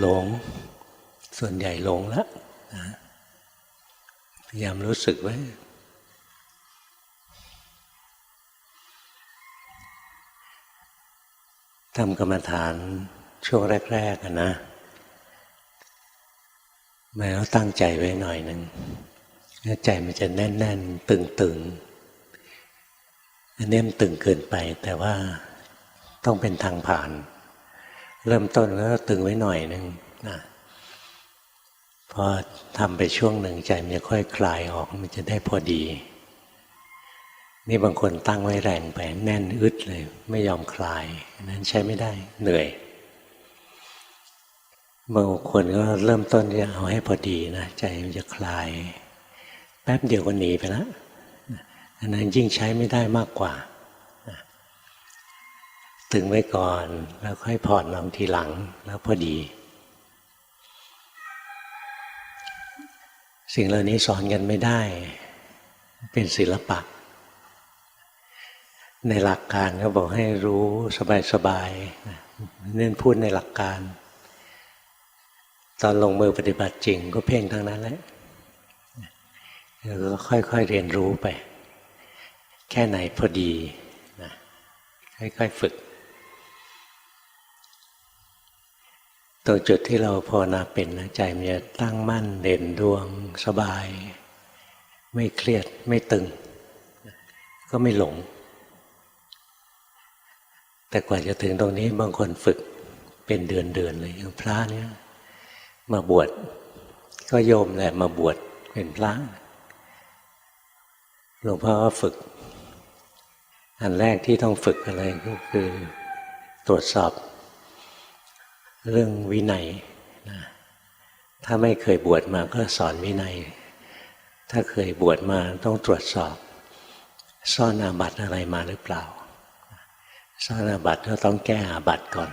หลง ส่วนใหญ่หลงแล้วนะพยายามรู้สึกไว้ทำกรรมฐานช่วงแรกๆอะนะแม้วตั้งใจไว้หน่อยหนึ่งแล้วใจมันจะแน่น ๆ ตึงๆอันนี้มันตึงเกินไป แต่ว่าต้องเป็นทางผ่าน เริ่มต้นแล้วตึงไว้หน่อยหนึ่งนะพอทำไปช่วงหนึ่งใจมันจะค่อยคลายออกมันจะได้พอดี นี่บางคนตั้งไว้แรงไปแน่นอึดเลย ไม่ยอมคลายนั้นใช้ไม่ได้เหนื่อยบางคนก็เริ่มต้นจะเอาให้พอดีนะใจมันจะคลาย แป๊บเดียวก็หนีไปแล้วอันนั้นยิ่งใช้ไม่ได้มากกว่า ตึงไว้ก่อน แล้วค่อยผ่อนลงทีหลังแล้วพอดี สิ่งเหล่านี้สอนกันไม่ได้ เป็นศิลปะ ในหลักการก็บอกให้รู้สบายๆเน้นพูดในหลักการ ตอนลงมือปฏิบัติจริงก็เพ่งทั้งนั้นแหละแล้วก็ค่อยๆเรียนรู้ไป แค่ไหนพอดีค่อยๆฝึก ตรงจุดที่เราภาวนาเป็นนะใจมันจะตั้งมั่นเด่นดวงสบาย ไม่เครียดไม่ตึง ก็ไม่หลง แต่กว่าจะถึงตรงนี้บางคนฝึกเป็นเดือนเดือนเลยอย่างพระเนี่ยมาบวชก็โยมแหละมาบวชเป็นพระหลวงพ่อก็ฝึก อันแรกที่ต้องฝึกอะไรก็คือ ตรวจสอบ เรื่องวินัยนะถ้าไม่เคยบวชมาก็สอนวินัย ถ้าเคยบวชมาต้องตรวจสอบ ซ่อนอาบัติอะไรมาหรือเปล่า ซ่อนอาบัติก็ต้องแก้อาบัติก่อน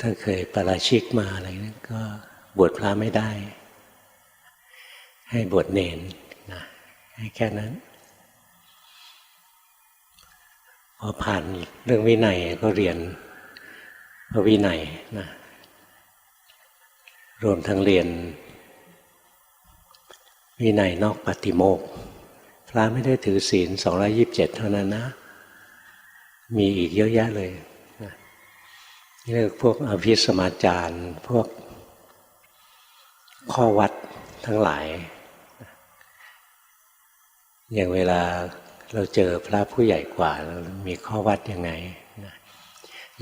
ถ้าเคยประราชิกมาอะไรนั้นก็บวชพระไม่ได้ ให้บวชเนนนะให้แค่นั้น พอผ่านเรื่องวินัยก็เรียนพระวินัยนะรวมทั้งเรียน วินัยนอกปฏิโมกข์พระไม่ได้ถือศีล227เท่านั้นนะ มีอีกเยอะแยะเลยนี่เรียกพวกอภิสมาจารย์พวกข้อวัดทั้งหลาย อย่างเวลา เราเจอพระผู้ใหญ่กว่าเรามีข้อวัดยังไง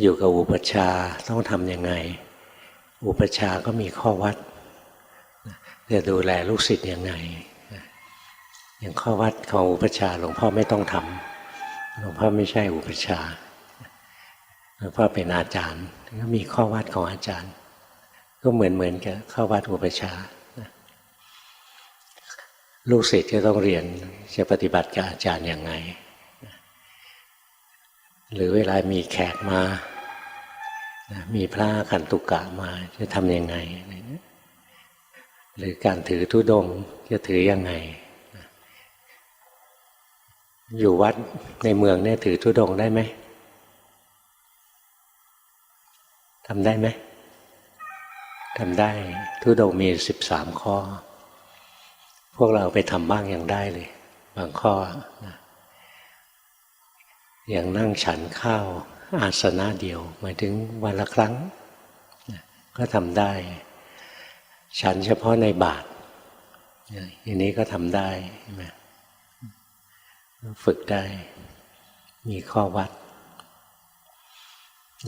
อยู่กับอุปชาต้องทำยังไง อุปชาก็มีข้อวัดจะดูแลลูกศิษย์ยังไงอย่างข้อวัดของอุปชาหลวงพ่อไม่ต้องทำหลวงพ่อไม่ใช่อุปชาหลวงพ่อเป็นอาจารย์ก็มีข้อวัดของอาจารย์ ก็เหมือนเหมือนกับข้อวัดอุปชา ลูกศิษย์ก็ต้องเรียนจะปฏิบัติกับอาจารย์ยังไง หรือเวลามีแขกมา มีพระขันตุกะมาจะทำยังไง หรือการถือธุดงจะถือยังไง อยู่วัดในเมืองเนี่ยถือธุดงได้ไหมทำได้ไหมทำได้ธุดงมีสิบสามข้อ พวกเราไปทำบ้างยังได้เลย บางข้อนะอย่างนั่งฉันข้าวอาสนะเดียวหมายถึงวันละครั้งนะก็ทำได้ ฉันเฉพาะในบาทอย่างนี้ก็ทำได้ใช่ไหมฝึกได้ มีข้อวัด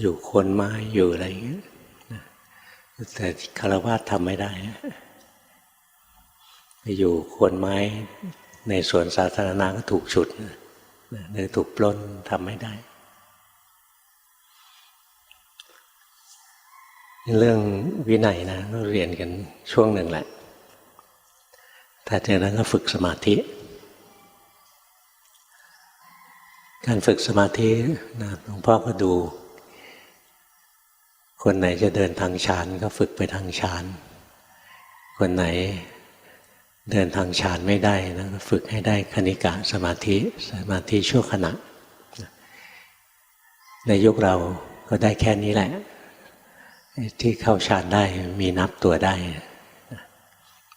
อยู่คนไม้อยู่อะไรอย่างเงี้ยแต่คารวะทำไม่ได้ ไปอยู่คนไม้ในสวนสาธารณะก็ถูกฉุดหรือถูกปล้นทำไม่ได้ เรื่องวินัยนะเราเรียนกันช่วงหนึ่งแหละแต่จากนั้นก็ฝึกสมาธิ การฝึกสมาธินะหลวงพ่อก็ดู คนไหนจะเดินทางฌานก็ฝึกไปทางฌานคนไหน เดินทางฌานไม่ได้นะก็ฝึกให้ได้คณิกะสมาธิสมาธิชั่วขณะ ในยุคเราก็ได้แค่นี้แหละ ที่เข้าฌานได้มีนับตัวได้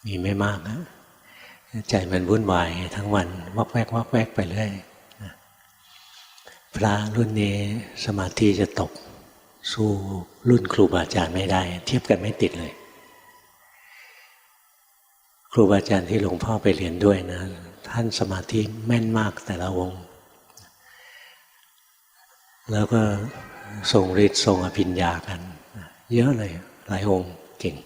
มีไม่มากนะใจมันวุ่นวายทั้งวันวอกแวกวอกแวกไปเรื่อยพระรุ่นนี้สมาธิจะตก สู้รุ่นครูบาอาจารย์ไม่ได้ เทียบกันไม่ติดเลย ครูบาอาจารย์ที่หลวงพ่อไปเรียนด้วยนะ ท่านสมาธิแม่นมากแต่ละองค์ แล้วก็ทรงฤทธิ์ทรงอภิญญากัน เยอะเลยหลายองค์เก่ง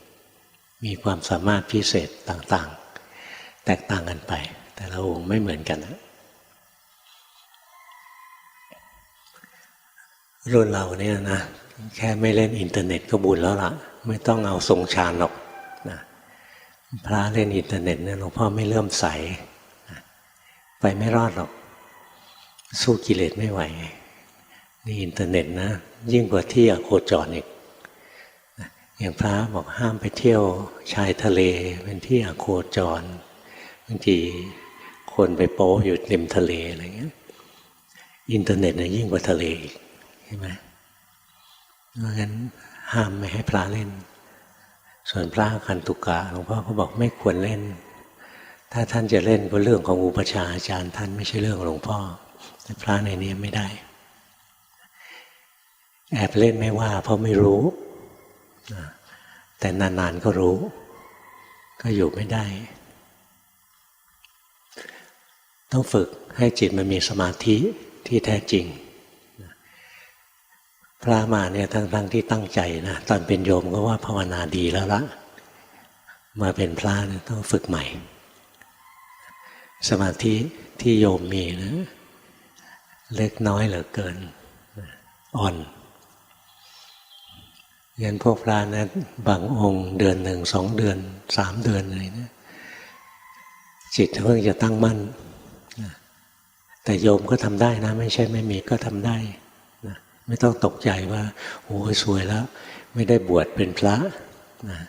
มีความสามารถพิเศษต่างๆ แตกต่างกันไป แต่ละองค์ไม่เหมือนกันนะรุ่นเราเนี่ยนะ แค่ไม่เล่นอินเทอร์เน็ตก็บุญแล้วล่ะ ไม่ต้องเอาทรงฌานหรอก พระเล่นอินเทอร์เน็ตเนี่ยหลวงพ่อไม่เริ่มใส ไปไม่รอดหรอก สู้กิเลสไม่ไหว นี่อินเทอร์เน็ตนะ ยิ่งกว่าที่อโคจรอีกอย่างพระบอกห้ามไปเที่ยวชายทะเลเป็นที่อโคจรบางทีคนไปโป๊อยู่ริมทะเลอะไรเงี้ยอินเทอร์เน็ตนะยิ่งกว่าทะเลอีกใช่ไหมเพราะงั้นห้ามไม่ให้พระเล่น ส่วนพระคันตุกะหลวงพ่อก็บอกไม่ควรเล่น ถ้าท่านจะเล่นก็เรื่องของอุปชาอาจารย์ท่านไม่ใช่เรื่องหลวงพ่อแต่พระในนี้ไม่ได้ แอบเล่นไม่ว่า เพราะไม่รู้แต่นานๆก็รู้ ก็อยู่ไม่ได้ ต้องฝึกให้จิตมันมีสมาธิที่แท้จริง พระมาเนี่ยทั้งๆที่ตั้งใจนะตอนเป็นโยมก็ว่าภาวนาดีแล้วละมาเป็นพระเนี่ยต้องฝึกใหม่ สมาธิที่โยมมีนะ เล็กน้อยเหลือเกินอ่อนยันพวกพระนะบางองค์เดือนหนึ่งสองเดือนสามเดือนอะไรนะจิตเพิ่งจะตั้งมั่นแต่โยมก็ทำได้นะ ไม่ใช่ไม่มีก็ทำได้ ไม่ต้องตกใจว่า โอ้ยสวยแล้ว ไม่ได้บวชเป็นพระนะ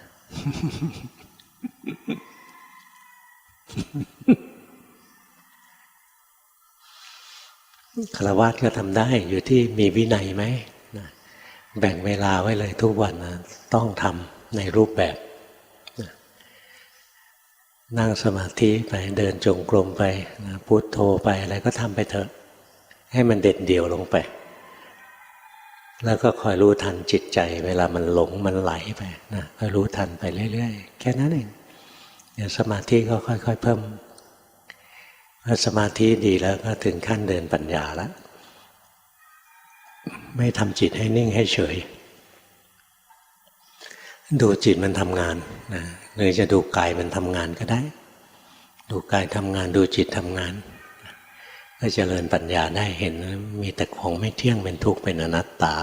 คารวะก็ทำได้อยู่ที่มีวินัยไหมนะแบ่งเวลาไว้เลยทุกวันนะต้องทำในรูปแบบนะนั่งสมาธิไปเดินจงกรมไปนะพุโทโธไปอะไรก็ทำไปเถอะ ให้มันเด็ดเดี่ยวลงไป แล้วก็คอยรู้ทันจิตใจ เวลามันหลงมันไหลไปนะคอยรู้ทันไปเรื่อยๆ แค่นั้นเองเดี๋ยวสมาธิก็ค่อย ๆ เพิ่มพอสมาธิดีแล้วก็ถึงขั้นเดินปัญญาแล้วไม่ทำจิตให้นิ่งให้เฉย ดูจิตมันทำงานนะหรือจะดูกายมันทำงานก็ได้ ดูกายทำงานดูจิตทำงาน ก็เจริญปัญญาได้เห็นมีแต่ของไม่เที่ยงเป็นทุกข์เป็นอนัตตา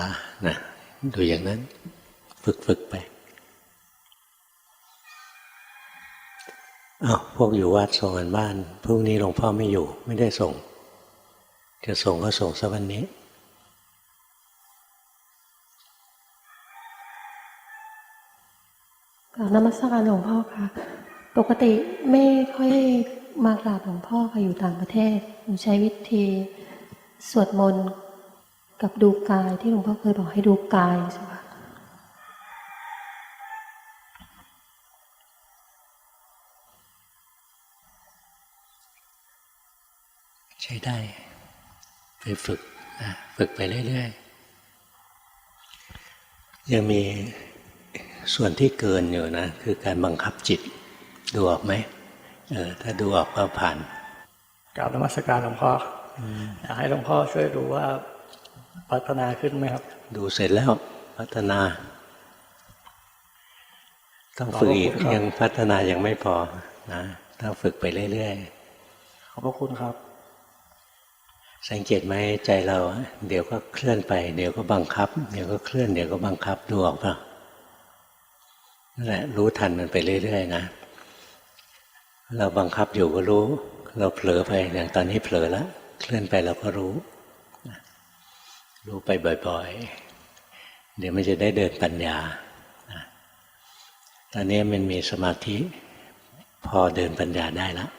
นะดูอย่างนั้น ฝึกฝึกไปอ้าวพวกอยู่วัดส่งกันบ้านพรุ่งนี้หลวงพ่อไม่อยู่ ไม่ได้ส่ง จะส่งก็ส่งสักวันนี้กราบนมัสการหลวงพ่อค่ะ ปกติไม่ค่อย มากราบหลวงพ่อค่ะอยู่ต่างประเทศหนูใช้วิธีสวดมนต์กับดูกายที่หลวงพ่อเคยบอกให้ดูกายใช่ไหมใช้ได้ ไปฝึกนะฝึกไปเรื่อยๆ ยังมีส่วนที่เกินอยู่นะ คือการบังคับจิต ดูออกไหม เออถ้าดูออกก็ผ่านกราบนมัสการหลวงพ่อออยากให้หลวงพ่อช่วยดูว่าพัฒนาขึ้นไหมครับ ดูเสร็จแล้วพัฒนา ต้องฝึกอีกขอบคุณครับยังพัฒนายังไม่พอนะต้องฝึกไปเรื่อยขอบพระคุณครับๆสังเกตไหมใจเราอะเดี๋ยวก็เคลื่อนไป เดี๋ยวก็บังคับ เดี๋ยวก็เคลื่อนเดี๋ยวก็บังคับดูออกเปล่านั่นแหละรู้ทันมันไปเรื่อยๆนะ เราบังคับอยู่ก็รู้ เราเผลอไปอย่างตอนนี้เผลอแล้วเคลื่อนไปเราก็รู้ รู้ไปบ่อยๆ เดี๋ยวมันจะได้เดินปัญญา ตอนนี้มันมีสมาธิ พอเดินปัญญาได้แล้ว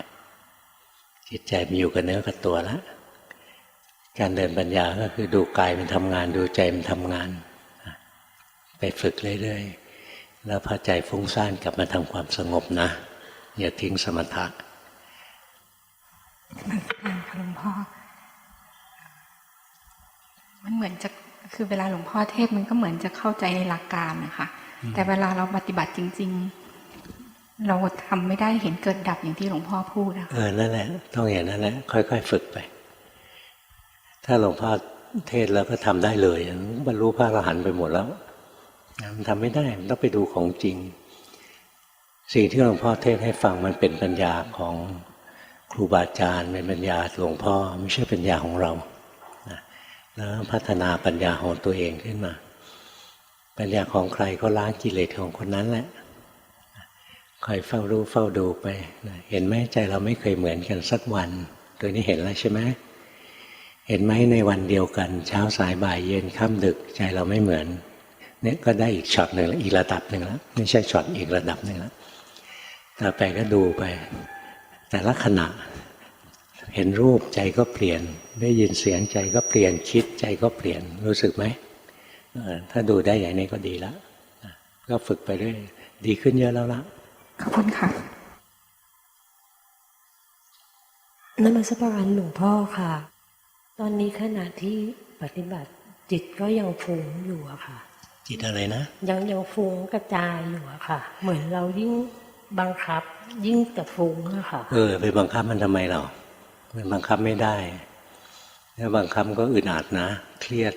จิตใจมันอยู่กับเนื้อกับตัวแล้วการเดินปัญญาก็คือดูกายมันทำงาน ดูใจมันทำงาน ไปฝึกเรื่อยๆ แล้วพอใจฟุ้งซ่านกลับมาทำความสงบนะ อย่าทิ้งสมถะมันค่ะหลวงพ่อ มันเหมือนจะคือเวลาหลวงพ่อเทศน์มันก็เหมือนจะเข้าใจในหลักการนะคะ แต่เวลาเราปฏิบัติจริง ๆ เราทำไม่ได้เห็นเกิดดับอย่างที่หลวงพ่อพูดอะเออนั่นแหละ ต้องอย่างนั้นแหละ ค่อย ๆ ฝึกไป ถ้าหลวงพ่อเทศน์แล้วก็ทำได้เลยบรรลุพระอรหันต์ไปหมดแล้วมันทำไม่ได้มันต้องไปดูของจริง สิ่งที่หลวงพ่อเทศให้ฟังมันเป็นปัญญาของครูบาอาจารย์เป็นปัญญาหลวงพ่อไม่ใช่ปัญญาของเราแล้วพัฒนาปัญญาของตัวเองขึ้นมา ปัญญาของใครก็ล้างกิเลสของคนนั้นแหละคอยเฝ้ารู้เฝ้าดูไปเห็นไหมใจเราไม่เคยเหมือนกันสักวัน ตัวนี้เห็นแล้วใช่ไหมเห็นไหมในวันเดียวกัน เช้าสายบ่ายเย็นค่ำดึกใจเราไม่เหมือนเนี่ยก็ได้อีกช็อตหนึ่งแล้วอีกระดับหนึ่งแล้วไม่ใช่ช็อตอีกระดับหนึ่งแล้ว ต่อไปก็ดูไป แต่ละขณะ เห็นรูปใจก็เปลี่ยน ได้ยินเสียงใจก็เปลี่ยนคิดใจก็เปลี่ยนรู้สึกไหมเออถ้าดูได้อย่างนี้ก็ดีแล้วนะก็ฝึกไปเรื่อยดีขึ้นเยอะแล้วละขอบคุณค่ะนมัสการหลวงพ่อค่ะ ตอนนี้ขณะที่ปฏิบัติจิตก็ยังฟุ้งอยู่อะค่ะ จิตอะไรนะ ยังยังฟุ้งกระจายอยู่อะค่ะ เหมือนเรายิ่ง บังคับ ยิ่งแต่ฟุ้งอะค่ะ เออไปบังคับมันทำไมเรามันบังคับไม่ได้ถ้าบังคับก็อึดอัดนะ เครียด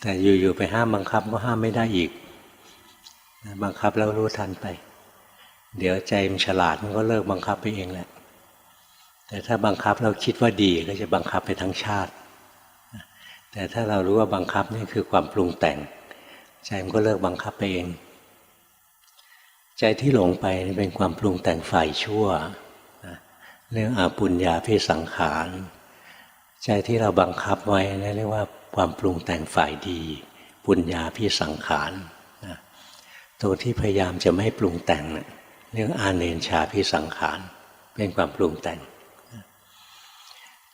แต่อยู่ๆไปห้ามบังคับก็ห้ามไม่ได้อีก บังคับแล้วรู้ทันไป เดี๋ยวใจมันฉลาดมันก็เลิกบังคับไปเองแหละ แต่ถ้าบังคับเราคิดว่าดีก็จะบังคับไปทั้งชาติ แต่ถ้าเรารู้ว่าบังคับนี่คือความปรุงแต่ง ใจมันก็เลิกบังคับไปเอง ใจที่หลงไปเป็นความปรุงแต่งฝ่ายชั่วเรื่องอาปุญญาพิสังขารใจที่เราบังคับไว้นี่เรียกว่าความปรุงแต่งฝ่ายดี ปุญญาพิสังขารนะตัวที่พยายามจะไม่ปรุงแต่งนะเรื่องอาเนนชาพิสังขารเป็นความปรุงแต่ง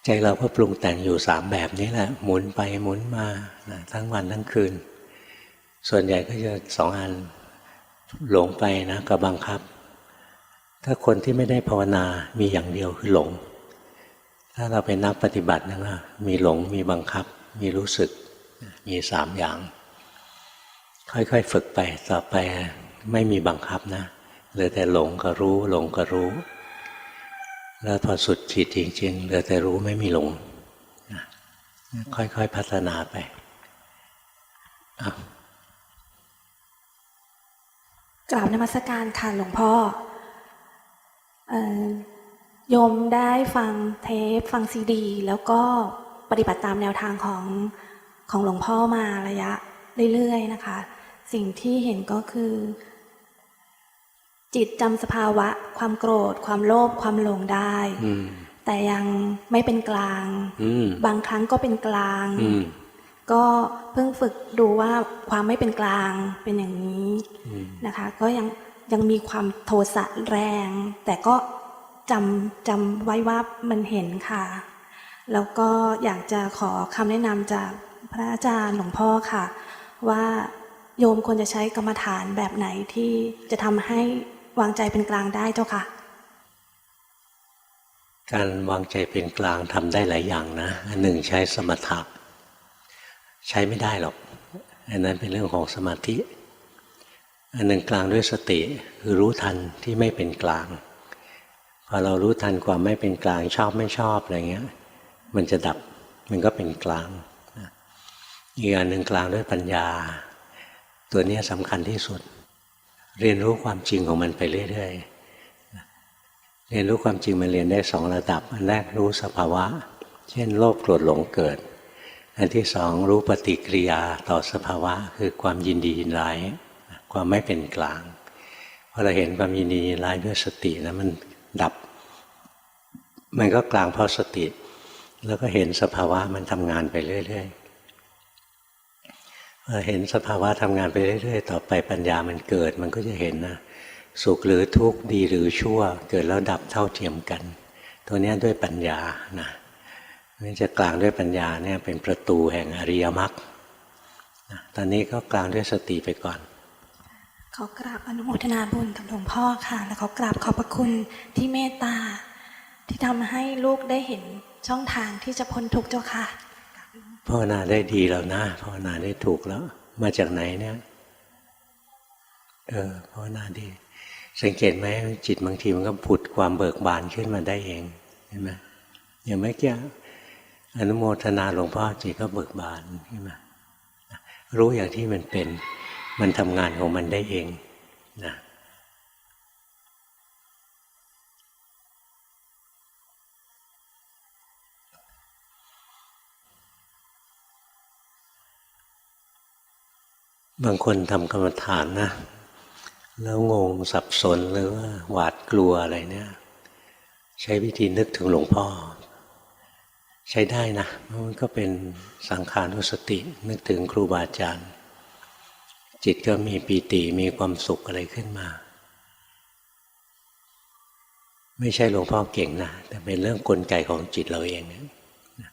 ใจเราก็ปรุงแต่งอยู่สามแบบนี้แหละ หมุนไปหมุนมานะทั้งวันทั้งคืน ส่วนใหญ่ก็จะสองอัน หลงไปนะกับบังคับ ถ้าคนที่ไม่ได้ภาวนามีอย่างเดียวคือหลง ถ้าเราเป็นนักปฏิบัตินะมีหลงมีบังคับ มีรู้สึก มีสามอย่าง ค่อยๆฝึกไปต่อไปไม่มีบังคับนะเหลือแต่หลงก็รู้ หลงก็รู้ แล้วพอสุดจิตจริงๆเหลือแต่รู้ไม่มีหลงค่อยๆพัฒนาไปอะ กราบนมัสการค่ะหลวงพ่อเอ่อโยมได้ฟังเทปฟังซีดี แล้วก็ปฏิบัติตามแนวทางของของหลวงพ่อมาระยะเรื่อยๆนะคะ สิ่งที่เห็นก็คือ จิตจำสภาวะ ความโกรธ ความโลภความหลงได้อืมแต่ยังไม่เป็นกลางอืมบางครั้งก็เป็นกลางอืม ก็เพิ่งฝึกดูว่าความไม่เป็นกลางเป็นอย่างนี้อืมนะคะ ก็ยังยังมีความโทสะแรง แต่ก็จำจำไว้ว่ามันเห็นค่ะ แล้วก็อยากจะขอคำแนะนำจากพระอาจารย์หลวงพ่อค่ะ ว่าโยมควรจะใช้กรรมฐานแบบไหนที่จะทำให้วางใจเป็นกลางได้เจ้าค่ะ การวางใจเป็นกลางทำได้หลายอย่างนะอันหนึ่งใช้สมถะ ใช้ไม่ได้หรอกอันนั้นเป็นเรื่องของสมาธิ อันหนึ่งกลางด้วยสติคือรู้ทันที่ไม่เป็นกลางพอเรารู้ทันความไม่เป็นกลางชอบไม่ชอบอะไรเงี้ย มันจะดับมันก็เป็นกลางอีกอันหนึ่งกลางด้วยปัญญา ตัวนี้สำคัญที่สุด เรียนรู้ความจริงของมันไปเรื่อยๆเรียนรู้ความจริงมันเรียนได้สองระดับ อันแรกรู้สภาวะ เช่นโลภโกรธหลงเกิด อันที่สองรู้ปฏิกิริยาต่อสภาวะคือความยินดียินร้ายความไม่เป็นกลางพอเราเห็นความยินดียินร้ายด้วยสตินะมันดับ มันก็กลางเพราะสติ แล้วก็เห็นสภาวะมันทำงานไปเรื่อยๆพอเห็นสภาวะทำงานไปเรื่อย ๆ ต่อไปปัญญามันเกิดมันก็จะเห็นนะสุขหรือทุกข์ดีหรือชั่ว เกิดแล้วดับเท่าเทียมกัน ตัวนี้ด้วยปัญญานะ นจะกลางด้วยปัญญาเนี่ยเป็นประตูแห่งอริยมรรคนะตอนนี้ก็กลางด้วยสติไปก่อนขอกราบอนุโมทนาบุญกับหลวงพ่อค่ะ และขอกราบขอบพระคุณที่เมตตา ที่ทำให้ลูกได้เห็นช่องทางที่จะพ้นทุกข์เจ้าค่ะภาวนาได้ดีแล้วนะภาวนาได้ถูกแล้ว มาจากไหนเนี่ยเออภาวนาดี สังเกตไหมจิตบางทีมันก็ผุดความเบิกบานขึ้นมาได้เองเห็นไหมอย่างเมื่อกี้ อนุโมทนาหลวงพ่อจิตก็เบิกบานขึ้นมารู้อย่างที่มันเป็น มันทำงานของมันได้เองนะบางคนทำกรรมฐานนะ แล้วงงสับสนหรือว่าหวาดกลัวอะไรเนี่ย ใช้วิธีนึกถึงหลวงพ่อ ใช้ได้นะมันก็เป็นสังขานุสติ นึกถึงครูบาอาจารย์ จิตก็มีปีติมีความสุขอะไรขึ้นมา ไม่ใช่หลวงพ่อเก่งนะ แต่เป็นเรื่องกลไกของจิตเราเองนะ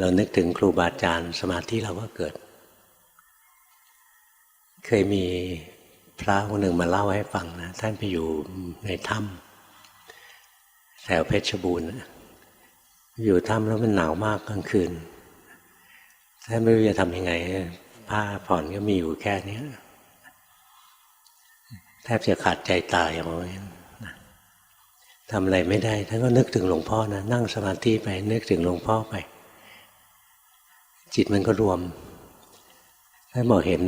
เรานึกถึงครูบาอาจารย์ สมาธิเราก็เกิด เคยมีพระคนหนึ่งมาเล่าให้ฟังนะ ท่านไปอยู่ในถ้ำแถวเพชรบูรณ์ อยู่ถ้ำแล้วมันหนาวมากกลางคืนท่านไม่รู้จะทำยังไง ผ้าผ่อนก็มีอยู่แค่นี้แทบจะขาดใจตายอย่างนี้ทำอะไรไม่ได้ท่านก็นึกถึงหลวงพ่อนะนั่งสมาธิไป นึกถึงหลวงพ่อไป จิตมันก็รวมท่านบอกเห็น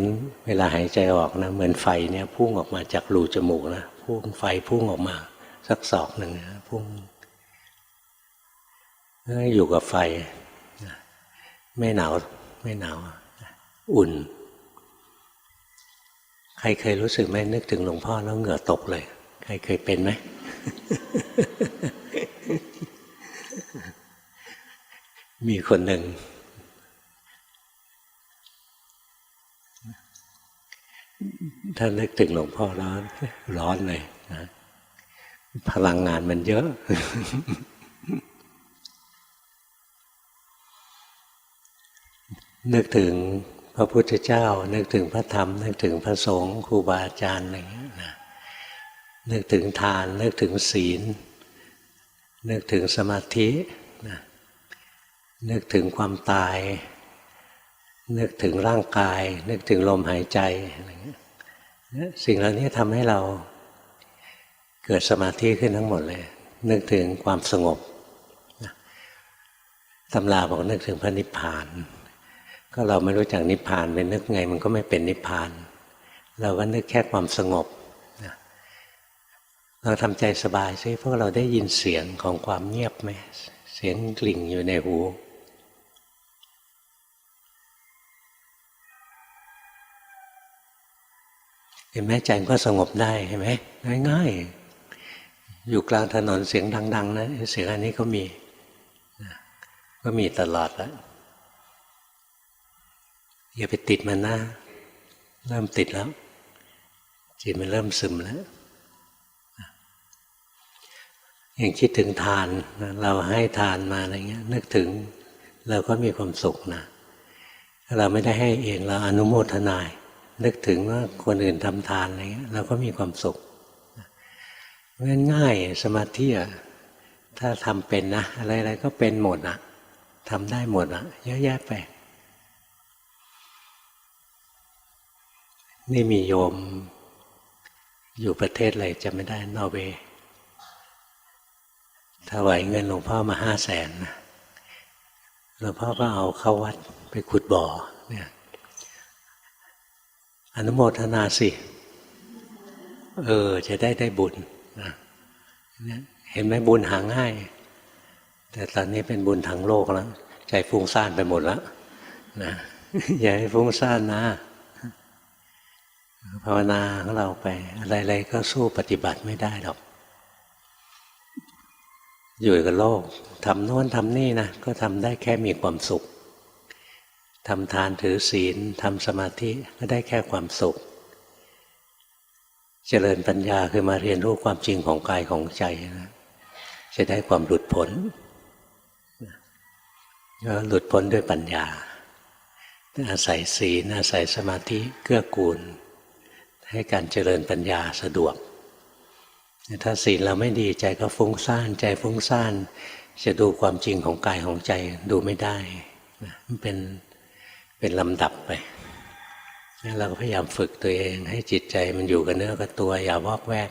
เวลาหายใจออกนะ เหมือนไฟเนี่ยพุ่งออกมาจากรูจมูกนะพุ่งไฟพุ่งออกมา สักศอกหนึ่งนะพุ่ง อยู่กับไฟ ไม่หนาวไม่หนาว อุ่น ใครเคยรู้สึกไหมนึกถึงหลวงพ่อแล้วเหงื่อตกเลย ใครเคยเป็นไหมมีคนหนึ่ง ถ้านึกถึงหลวงพ่อร้อน ร้อนเลยนะพลังงานมันเยอะ นึกถึงพระพุทธเจ้า นึกถึงพระธรรม นึกถึงพระสงฆ์ครูบาอาจารย์อะไรอย่างเงี้ยนะนึกถึงทาน นึกถึงศีล นึกถึงสมาธินะนึกถึงความตาย นึกถึงร่างกาย นึกถึงลมหายใจอะไรเงี้ยสิ่งเหล่านี้ทำให้เราเกิดสมาธิขึ้นทั้งหมดเลย นึกถึงความสงบตำราบอกนึกถึงพระนิพพาน ก็เราไม่รู้จักนิพพานเป็นนึกไง มันก็ไม่เป็นนิพพาน เราก็นึกแค่ความสงบเราทำใจสบายซิพวกเราได้ยินเสียงของความเงียบไหมเสียงกลิ่งอยู่ในหูเห็นไหมใจก็สงบได้เห็นไหมง่ายๆ อยู่กลางถนนเสียงดัง ๆนะเสียงอันนี้ก็มี ก็มีตลอดแล้ว อย่าไปติดมันนะเริ่มติดแล้ว จิตมันเริ่มซึมแล้วอย่างคิดถึงทานเราให้ทานมาอะไรเงี้ย นึกถึงเราก็มีความสุขนะเราไม่ได้ให้เองเราอนุโมทนาย นึกถึงว่าคนอื่นทำทานอะไรเงี้ยเราก็มีความสุขง่ายสมาธิอะถ้าทำเป็นนะ อะไรๆก็เป็นหมดอะทำได้หมดอะเยอะแยะไป นี่มีโยม อยู่ประเทศอะไรจะไม่ได้นอร์เวย์ถวายเงินหลวงพ่อมาห้าแสนหลวงพ่อก็เอาเข้าวัดไปขุดบ่อเนี่ยอนุโมทนาสิ เออ จะได้ได้บุญนะเห็นไหมบุญหาง่าย แต่ตอนนี้เป็นบุญทางโลกแล้ว ใจฟุ้งซ่านไปหมดแล้วนะอย่าให้ฟุ้งซ่านนะ ภาวนาของเราไป อะไรๆก็สู้ปฏิบัติไม่ได้หรอก อยู่กับโลกทำโน้นทำนี่นะ ก็ทำได้แค่มีความสุขทำทานถือศีลทำสมาธิก็ได้แค่ความสุข เจริญปัญญาคือมาเรียนรู้ความจริงของกายของใจนะจะได้ความหลุดพ้นก็หลุดพ้นด้วยปัญญา อาศัยศีลอาศัยสมาธิเกื้อกูล ให้การเจริญปัญญาสะดวก ถ้าศีลเราไม่ดีใจก็ฟุ้งซ่านใจฟุ้งซ่านจะดูความจริงของกายของใจดูไม่ได้มันเป็นเป็นลำดับไปงั้นเราก็พยายามฝึกตัวเอง ให้จิตใจมันอยู่กับเนื้อกับตัว อย่าวอกแวก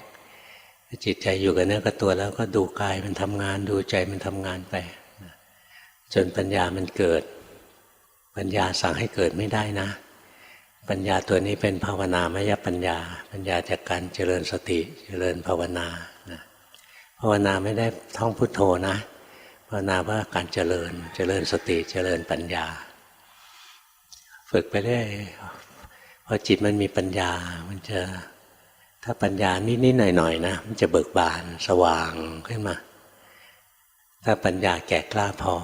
จิตใจอยู่กับเนื้อกับตัวแล้วก็ดูกายมันทำงาน ดูใจมันทำงานไป จนปัญญามันเกิด ปัญญาสั่งให้เกิดไม่ได้นะ ปัญญาตัวนี้เป็นภาวนามยปัญญา ปัญญาจากการเจริญสติเจริญภาวนานะภาวนาไม่ได้ท่องพุทโธนะภาวนาว่าการเจริญเจริญสติเจริญปัญญา ฝึกไปเรื่อยพอจิตมันมีปัญญา มันจะถ้าปัญญานิดๆหน่อยๆนะมันจะเบิกบานสว่างขึ้นมา ถ้าปัญญาแก่กล้าพอ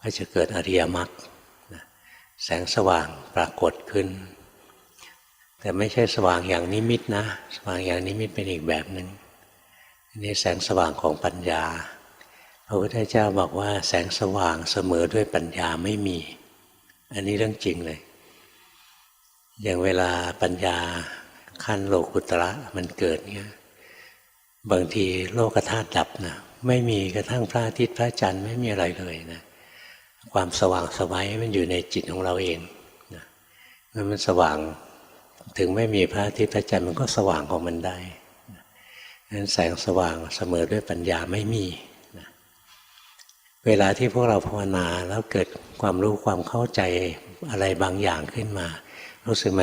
ก็จะเกิดอริยมรรค แสงสว่างปรากฏขึ้น แต่ไม่ใช่สว่างอย่างนิมิตนะ สว่างอย่างนิมิตเป็นอีกแบบหนึ่งอันนี้แสงสว่างของปัญญา พระพุทธเจ้าบอกว่าแสงสว่างเสมอด้วยปัญญาไม่มี อันนี้เรื่องจริงเลย อย่างเวลาปัญญาขั้นโลกุตระมันเกิดเนี่ยบางทีโลกธาตุดับนะ ไม่มีกระทั่งพระอาทิตย์พระจันทร์ไม่มีอะไรเลยนะ ความสว่างสวัยมันอยู่ในจิตของเราเองนะเมื่อมันสว่างถึงไม่มีพระอาทิตย์พระจันทร์มันก็สว่างของมันได้นะนั้นแสงสว่างเสมอด้วยปัญญาไม่มีนะเวลาที่พวกเราภาวนาแล้วเกิดความรู้ความเข้าใจอะไรบางอย่างขึ้นมา รู้สึกไหม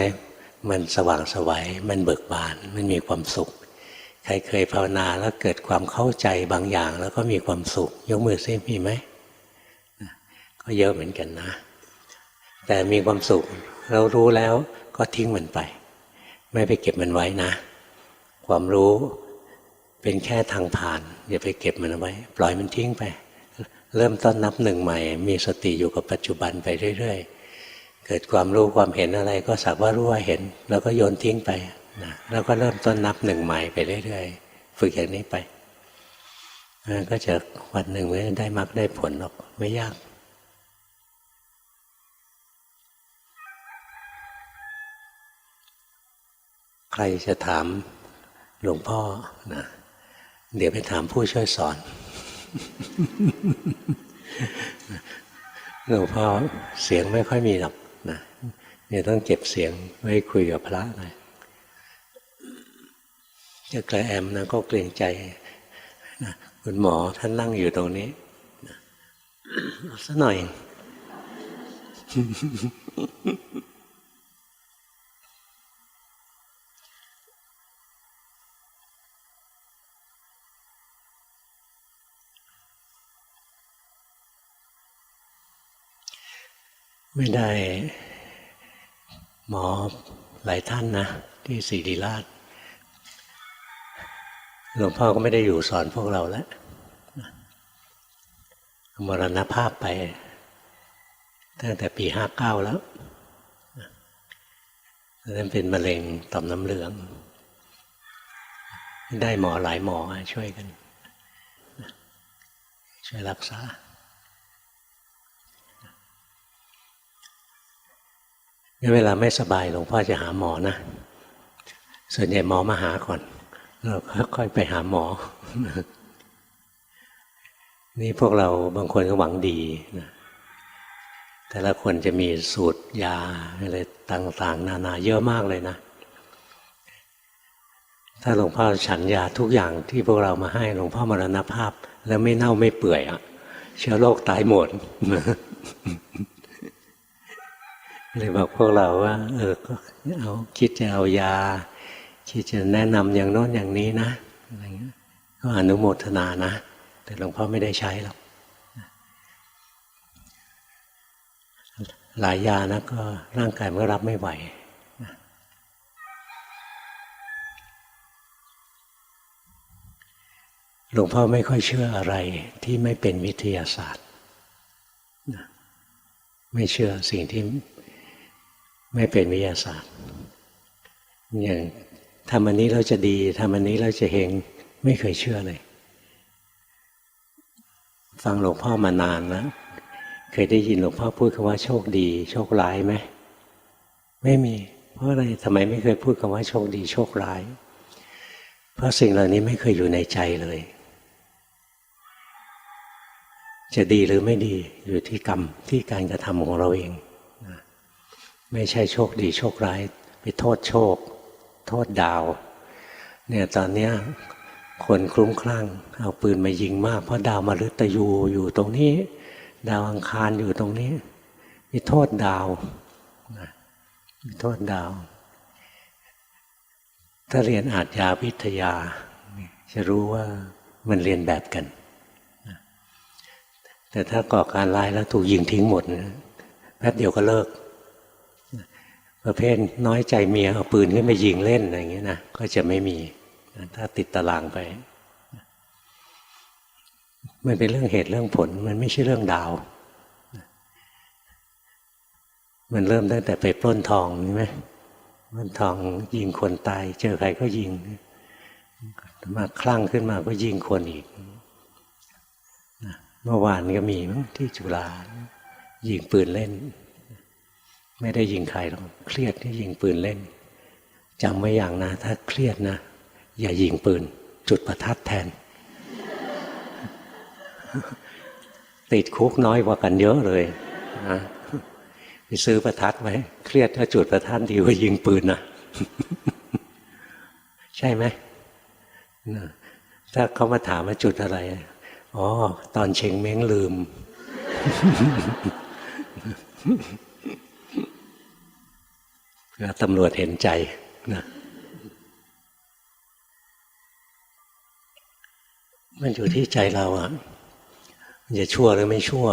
มันสว่างสวัยมันเบิกบาน มันมีความสุข ใครเคยภาวนาแล้วเกิดความเข้าใจบางอย่าง แล้วก็มีความสุข ยกมือซิมีไหม เยอะเหมือนกันนะ แต่มีความสุขเรารู้แล้วก็ทิ้งมันไป ไม่ไปเก็บมันไว้นะ ความรู้เป็นแค่ทางผ่าน อย่าไปเก็บมันไว้ ปล่อยมันทิ้งไป เริ่มต้นนับหนึ่งใหม่ มีสติอยู่กับปัจจุบันไปเรื่อย ๆ เกิดความรู้ความเห็นอะไร ก็สักว่ารู้ว่าเห็น แล้วก็โยนทิ้งไปนะแล้วก็เริ่มต้นนับหนึ่งใหม่ไปเรื่อยๆ ฝึกอย่างนี้ไป ก็จะวันหนึ่งไม่ได้มรรคได้ผลหรอกไม่ยาก รจะถามหลวงพ่อนะเดี๋ยวไปถามผู้ช่วยสอน หลวงพ่อเสียงไม่ค่อยมีหรอกนะเนี่ยต้องเก็บเสียงไว้คุยกับพระหน่อยจะกระแอมนะก็เกรงใจนะคุณหมอท่านนั่งอยู่ตรงนี้นะเอาสักหน่อย ไม่ได้หมอหลายท่านนะ ที่ศริราชหลวงพ่อก็ไม่ได้อยู่สอนพวกเราแล้วมรณภาพไป ตั้งแต่ปีห้าเก้าแล้วนั้นเป็นมะเร็งต่อมน้ำเหลือง ได้หมอหลายหมอช่วยกัน ช่วยรักษา เวลาไม่สบายหลวงพ่อจะหาหมอนะ ส่วนใหญ่หมอมาหาก่อนเราค่อยไปหาหมอ นี่พวกเราบางคนก็หวังดีนะแต่ละคนจะมีสูตรยาอะไรต่าง ๆ นานาเยอะมากเลยนะ ถ้าหลวงพ่อฉันยาทุกอย่างที่พวกเรามาให้หลวงพ่อมรณภาพ แล้วไม่เน่าไม่เปื่อยอะเชื้อโรคตายหมด เลยบอกพวกเราว่า เออก็เอาคิดจะเอายา คิดจะแนะนำอย่างโน้นอย่างนี้นะอะไรเงี้ยก็อนุโมทนานะ แต่หลวงพ่อไม่ได้ใช้หรอกหลายยานะก็ร่างกายมันก็รับไม่ไหวหลวงพ่อไม่ค่อยเชื่ออะไรที่ไม่เป็นวิทยาศาสตร์ ไม่เชื่อสิ่งที่ ไม่เป็นวิทยาศาสตร์อย่างทำอันนี้เราจะดีทำอันนี้เราจะเฮงไม่เคยเชื่อเลย ฟังหลวงพ่อมานานแล้วเคยได้ยินหลวงพ่อพูดคำว่าโชคดี โชคร้ายไหมไม่มี เพราะอะไรทำไมไม่เคยพูดคำว่าโชคดี โชคร้าย เพราะสิ่งเหล่านี้ไม่เคยอยู่ในใจเลย จะดีหรือไม่ดีอยู่ที่กรรมที่การกระทำของเราเอง ไม่ใช่โชคดีโชคร้าย ไปโทษโชค โทษดาว เนี่ยตอนเนี้ยคนคลุ้มคลั่ง เอาปืนมายิงมาก เพราะดาวมฤตยูอยู่ตรงนี้ ดาวอังคารอยู่ตรงนี้ มีโทษดาวมีโทษดาว ถ้าเรียนอาจยาวิทยา จะรู้ว่ามันเรียนแบบกัน แต่ถ้าก่อการร้ายแล้วถูกยิงทิ้งหมดแป๊บเดียวก็เลิก ประเภทน้อยใจเมียเอาปืนขึ้นมายิงเล่นอะไรอย่างเงี้ยนะก็จะไม่มีถ้าติดตารางไป มันเป็นเรื่องเหตุเรื่องผล มันไม่ใช่เรื่องดาว มันเริ่มตั้งแต่ไปปล้นทองใช่ไหมปล้นทองยิงคนตาย เจอใครก็ยิง มาคลั่งขึ้นมาก็ยิงคนอีกเมื่อวานก็มีมั้งที่จุฬายิงปืนเล่น ไม่ได้ยิงใครหรอกเครียดที่ยิงปืนเล่นจำไว้อย่างนะ ถ้าเครียดนะ อย่ายิงปืน จุดประทัดแทน ติดคุกน้อยกว่ากันเยอะเลยนะไปซื้อประทัดไว้เครียดถ้าจุดประทัดดีกว่ายิงปืนนะใช่ไหมถ้าเขามาถามว่าจุดอะไร อ๋อ ตอนเชงเม้งลืม ตำรวจเห็นใจนะมันอยู่ที่ใจเราอะ่ะมันจะชั่วหรือไม่ชั่ว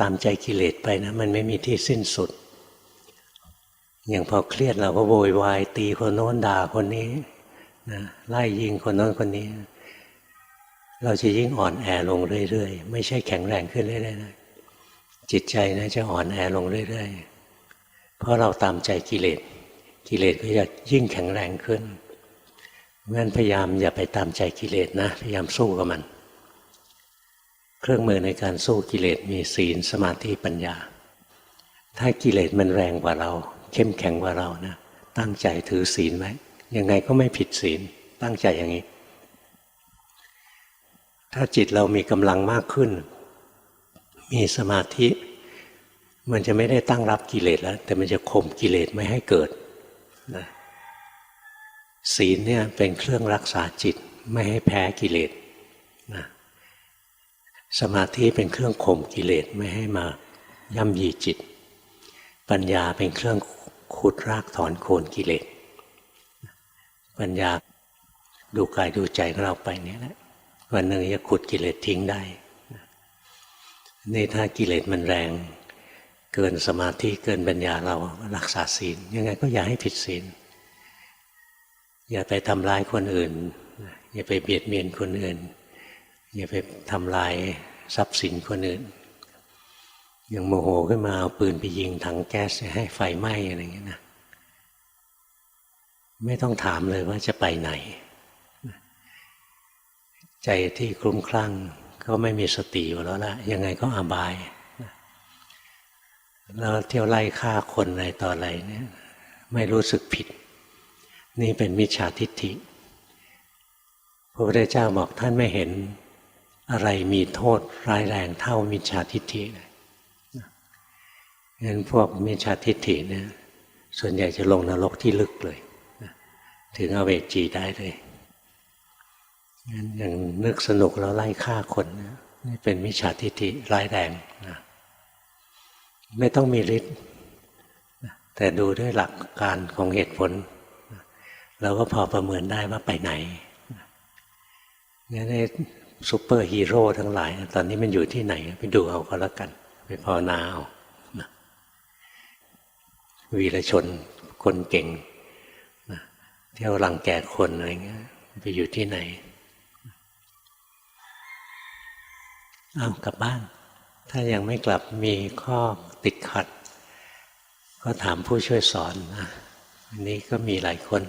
ตามใจกิเลสไปนะ มันไม่มีที่สิ้นสุด อย่างพอเครียดเราก็โวยวายตีคนโน้นด่าคนนี้นะไล่ยิงคนโน้นคนนี้ เราจะยิ่งอ่อนแอลงเรื่อยๆ ไม่ใช่แข็งแรงขึ้นเรื่อยๆนะจิตใจนะจะอ่อนแอลงเรื่อยๆ เพราะเราตามใจกิเลส กิเลสก็จะยิ่งแข็งแรงขึ้นงั้นพยายามอย่าไปตามใจกิเลสนะ พยายามสู้กับมัน เครื่องมือในการสู้กิเลสมีศีลสมาธิปัญญา ถ้ากิเลสมันแรงกว่าเรา เข้มแข็งกว่าเรานะตั้งใจถือศีลไว้ยังไงก็ไม่ผิดศีลตั้งใจอย่างนี้ ถ้าจิตเรามีกำลังมากขึ้น มีสมาธิ มันจะไม่ได้ตั้งรับกิเลสแล้ว แต่มันจะข่มกิเลสไม่ให้เกิด นะศีลเนี่ยเป็นเครื่องรักษาจิตไม่ให้แพ้กิเลสนะสมาธิเป็นเครื่องข่มกิเลสไม่ให้มาย่ำยีจิต ปัญญาเป็นเครื่องขุดรากถอนโคนกิเลสปัญญาดูกายดูใจของเราไปเนี่ยแหละวันหนึ่งจะขุดกิเลสทิ้งได้นี่ถ้ากิเลสมันแรง เกินสมาธิเกินปัญญาเรารักษาศีล ยังไงก็อย่าให้ผิดศีล อย่าไปทำร้ายคนอื่น อย่าไปเบียดเบียนคนอื่น อย่าไปทำลายทรัพย์สินคนอื่นอย่างโมโหขึ้นมาเอาปืนไปยิงถังแก๊สให้ไฟไหม้อะไรอย่างเงี้ยนะไม่ต้องถามเลยว่าจะไปไหน ใจที่คลุ้มคลั่ง ก็ไม่มีสติอยู่แล้วละยังไงก็อาบาย แล้วเที่ยวไล่ฆ่าคนอะไรต่ออะไรเนี่ยไม่รู้สึกผิด นี่เป็นมิจฉาทิฏฐิพระพุทธเจ้าบอกท่านไม่เห็นอะไรมีโทษร้ายแรงเท่ามิจฉาทิฏฐิเลยงั้นพวกมิจฉาทิฏฐิเนี่ยส่วนใหญ่จะลงนรกที่ลึกเลย ถึงอเวจีได้เลยงั้นอย่างนึกสนุกแล้วไล่ฆ่าคนนี่เป็นมิจฉาทิฏฐิร้ายแรงนะ ไม่ต้องมีฤทธิ์แต่ดูด้วยหลักการของเหตุผล เราก็พอประเมินได้ว่าไปไหนงั้นไอ้ซูเปอร์ฮีโร่ทั้งหลาย ตอนนี้มันอยู่ที่ไหน ไปดูเอาก็แล้วกัน ไปภาวนาเอาวีรชนคนเก่งเที่ยวรังแกคนอะไรเงี้ยไปอยู่ที่ไหน เอากลับบ้าน ถ้ายังไม่กลับมีข้อติดขัด ก็ถามผู้ช่วยสอนนะวันนี้ก็มีหลายคน